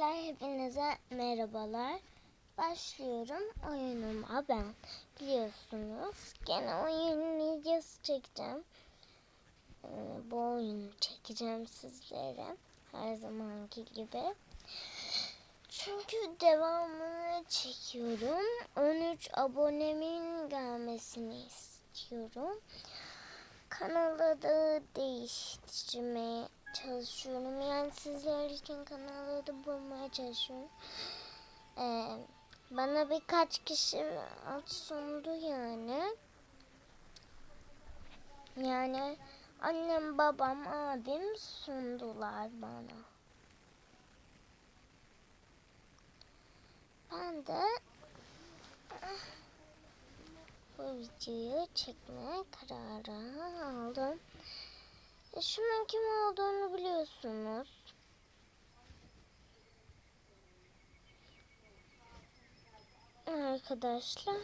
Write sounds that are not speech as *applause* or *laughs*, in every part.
Arkadaşlar hepinize merhabalar. Başlıyorum oyunuma ben. Biliyorsunuz gene oyun videosu çekeceğim. Ee, bu oyunu çekeceğim sizlere. Her zamanki gibi. Çünkü devamını çekiyorum. 13 abonemin gelmesini istiyorum. Kanalı da değiştirmeye çalışıyorum. Yani sizler için kanalı da bulmaya çalışıyorum. Ee, bana birkaç kişi at sundu yani. Yani annem, babam, abim sundular bana. Ben de ah, bu videoyu çekmeye kararı aldım. E, Şunun kim olduğunu biliyorsunuz. Arkadaşlar.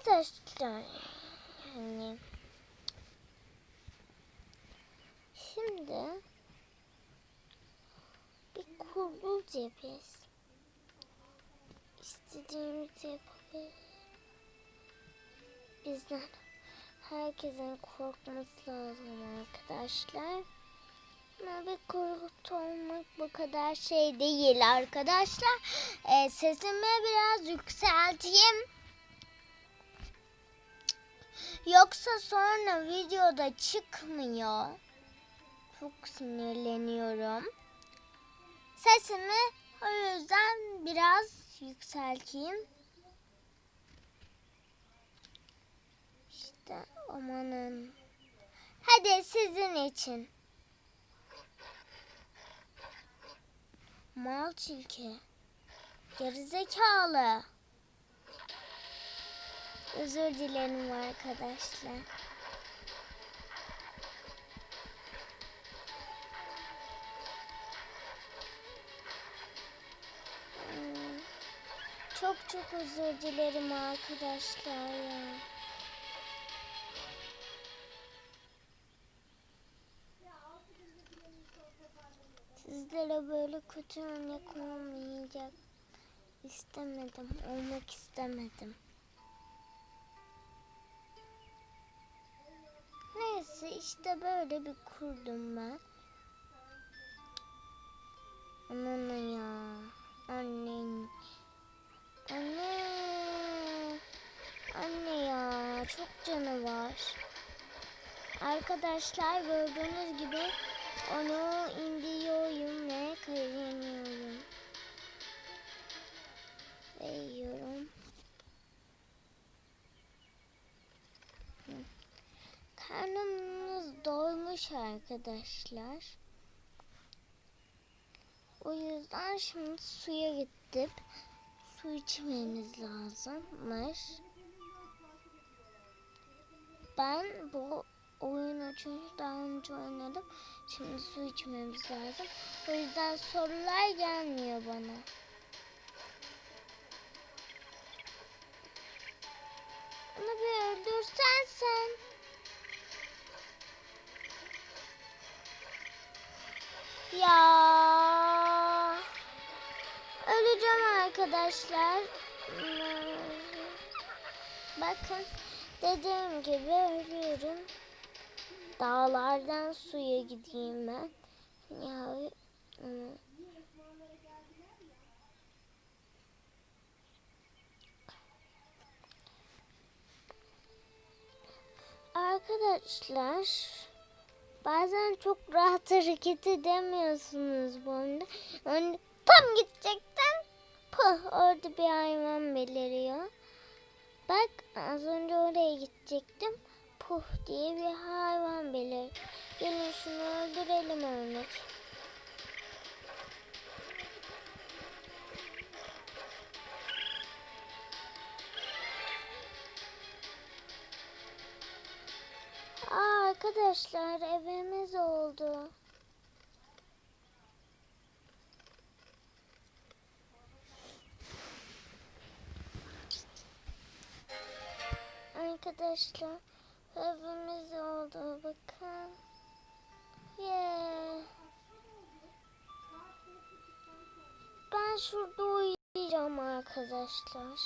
Arkadaşlar. Yani. Şimdi bir kurgu cephesi. İstediğimizi yapabiliriz. Bizden herkesin korkması lazım arkadaşlar. Ama bir kurt olmak bu kadar şey değil arkadaşlar. Ee, sesimi biraz yükselteyim. Yoksa sonra videoda çıkmıyor. Çok sinirleniyorum. Sesimi o yüzden biraz yükselteyim. İşte amanın. Hadi sizin için. Mal tilki. Gerizekalı. Özür dilerim arkadaşlar. Hmm, Çok çok özür dilerim arkadaşlar ya. Sizlere böyle kötü örnek olmayacak. istemedim, olmak istemedim. Neyse işte böyle bir kurdum ben. Anne ya. Annen. Anne. Anne ya. Çok canı var. Arkadaşlar gördüğünüz gibi Karnımız doymuş arkadaşlar. O yüzden şimdi suya gidip su içmemiz lazımmış. Ben bu oyunu çünkü daha önce oynadım. Şimdi su içmemiz lazım. O yüzden sorular gelmiyor bana. Onu bir öldürsen sen. arkadaşlar. Bakın dediğim gibi ölüyorum. Dağlardan suya gideyim ben. Ya ıı, Arkadaşlar bazen çok rahat hareket edemiyorsunuz bu oyunda. Yani tam gidecekten pıh *laughs* orada bir hayvan beliriyor. Bak az önce oraya gidecektim. Puh diye bir hayvan belir. Gelin şunu öldürelim. Aa, arkadaşlar evimiz oldu. Arkadaşlar Evimiz oldu bakın. Yeah. Ben şurada uyuyacağım arkadaşlar.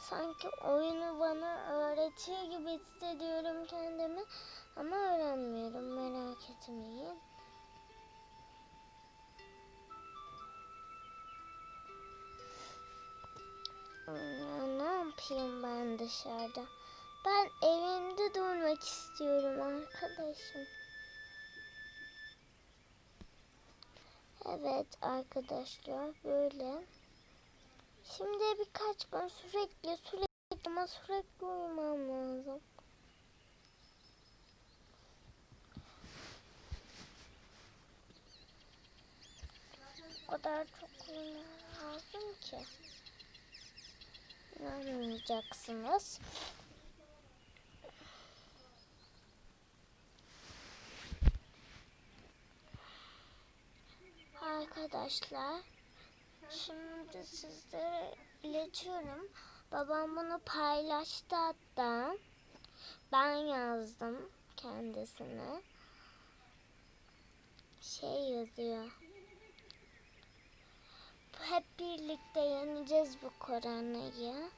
Sanki oyunu bana öğretiyor gibi hissediyorum kendimi. Ama öğrenmiyorum merak etmeyin. Ya, ne yapayım ben dışarıda? Ben evimde durmak istiyorum arkadaşım. Evet arkadaşlar böyle. Şimdi birkaç gün sürekli sürekli ama sürekli uyumam lazım. O kadar çok uyumam lazım ki. İnanmayacaksınız. Arkadaşlar şimdi sizlere iletiyorum. Babam bunu paylaştı hatta. Ben yazdım kendisine. Şey yazıyor. Hep birlikte yeneceğiz bu koronayı.